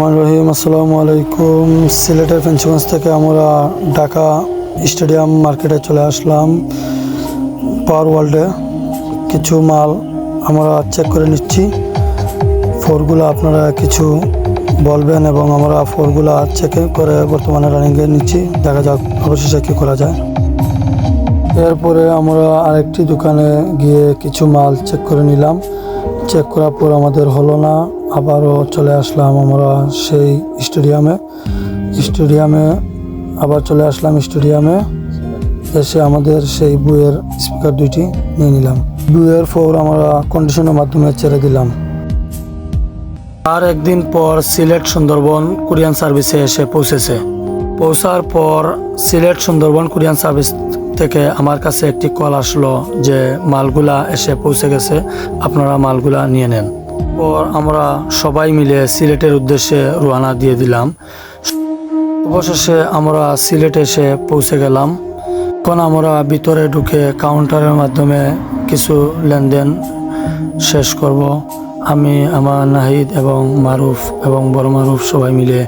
রহিম, আসসালামু আলাইকুম। সিলেটের ফেন্সিগঞ্জ থেকে আমরা ঢাকা স্টেডিয়াম মার্কেটে চলে আসলাম পাওয়ার ওয়ার্ল্ডে। কিছু মাল আমরা চেক করে নিচ্ছি। ফোরগুলো আপনারা কিছু বলবেন এবং আমরা ফোরগুলা চেক করে বর্তমানে রানিংয়ে নিচ্ছি। দেখা যাক অবশেষে কী করা যায়। এরপরে আমরা আরেকটি দোকানে গিয়ে কিছু মাল চেক করে নিলাম। চেক করার পর আমাদের হলো না। আবারও চলে আসলাম আমরা সেই স্টেডিয়ামে। স্টেডিয়ামে আবার চলে আসলাম স্টেডিয়ামে। এসে আমাদের সেই বইয়ের স্পিকার দুইটি নিয়ে নিলাম। বইয়ের ফোর আমরা কন্ডিশনের মাধ্যমে ছেড়ে দিলাম। আর একদিন পর সিলেট সুন্দরবন কুরিয়ান সার্ভিসে এসে পৌঁছেছে। পৌঁছার পর সিলেট সুন্দরবন কুরিয়ান সার্ভিস থেকে আমার কাছে একটি কল আসলো যে, মালগুলা এসে পৌঁছে গেছে, আপনারা মালগুলা নিয়ে নেন। পর আমরা সবাই মিলে সিলেটের উদ্দেশ্যে রওনা দিয়ে দিলাম। অবশেষে আমরা সিলেট এসে পৌঁছে গেলাম। এখন আমরা ভিতরে ঢুকে কাউন্টারের মাধ্যমে কিছু লেনদেন শেষ করব। আমি, আমার নাহিদ এবং মারুফ এবং বড় মারুফ সবাই মিলে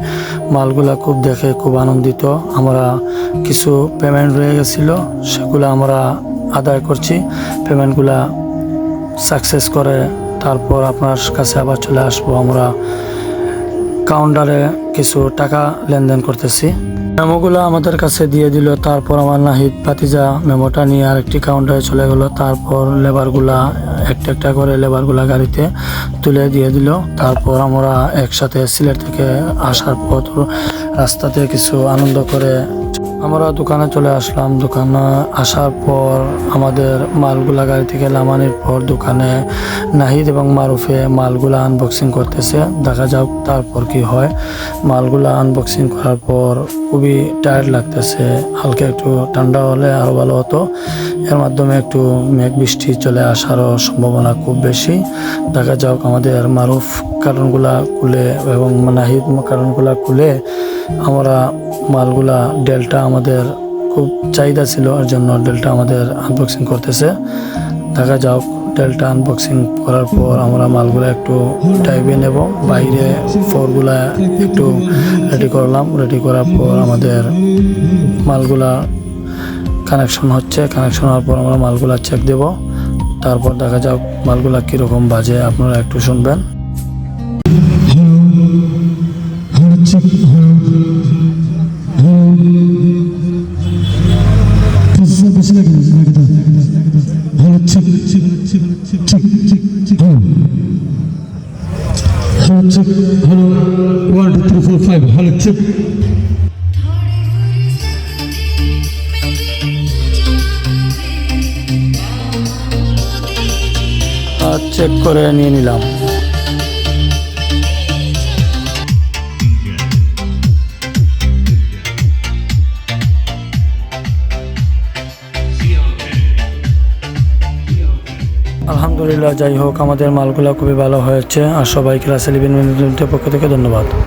মালগুলা খুব দেখে খুব আনন্দিত। আমরা কিছু পেমেন্ট রয়ে গেছিল, সেগুলো আমরা আদায় করছি। পেমেন্টগুলা সাকসেস করে তারপর আপনার কাছে আবার চলে আসব। আমরা কাউন্টারে কিছু টাকা লেনদেন করতেছি। মেমোগুলো আমাদের কাছে দিয়ে দিল। তারপর আমার নাহিদ পাতিজা মেমোটা নিয়ে আরেকটি কাউন্টারে চলে গেল। তারপর লেবারগুলা, একটা একটা করে লেবারগুলা গাড়িতে তুলে দিয়ে দিল। তারপর আমরা একসাথে সিলেট থেকে আসার পর রাস্তাতে কিছু আনন্দ করে আমরা দোকানে চলে আসলাম। দোকানে আসার পর আমাদের মালগুলা গাড়ি থেকে নামানোর পর দোকানে নাহিদ এবং মারুফে মালগুলা আনবক্সিং করতেছে। দেখা যাক তারপর কি হয়। মালগুলা আনবক্সিং করার পর খুবই টায়ার্ড লাগতেছে। হালকা একটু ঠান্ডা হলে আরও ভালো হতো। এর মাধ্যমে একটু মেঘ বৃষ্টি চলে আসারও সম্ভাবনা খুব বেশি। দেখা যাক আমাদের মারুফ কারণগুলা খুলে এবং নাহিদ কারণগুলা খুলে আমরা মালগুলা ডেলটা আমাদের খুব চাহিদা ছিল, এর জন্য ডেলটা আমাদের আনবক্সিং করতেছে। দেখা যাক, ডেলটা আনবক্সিং করার পর আমরা মালগুলা একটু টাইপে নেব। বাইরে ফোরগুলা একটু রেডি করলাম। রেডি করার পর আমাদের মালগুলা কানেকশন হচ্ছে। কানেকশন হওয়ার পর আমরা মালগুলা চেক দেব। তারপর দেখা যাক মালগুলা কীরকম বাজে, আপনারা একটু শুনবেন। বেশি লাগে ভালো ঠিক ঠিক ঠিক ঠিক ভালো ঠিক ভালো one two three four five ভালো ঠিক চেক করে নিয়ে নিলাম। আলহামদুলিল্লাহ, যাই হোক, আমাদের মালগুলো খুবই ভালো হয়েছে, আর সবাইকে রাসেল ইবিন পক্ষ থেকে ধন্যবাদ।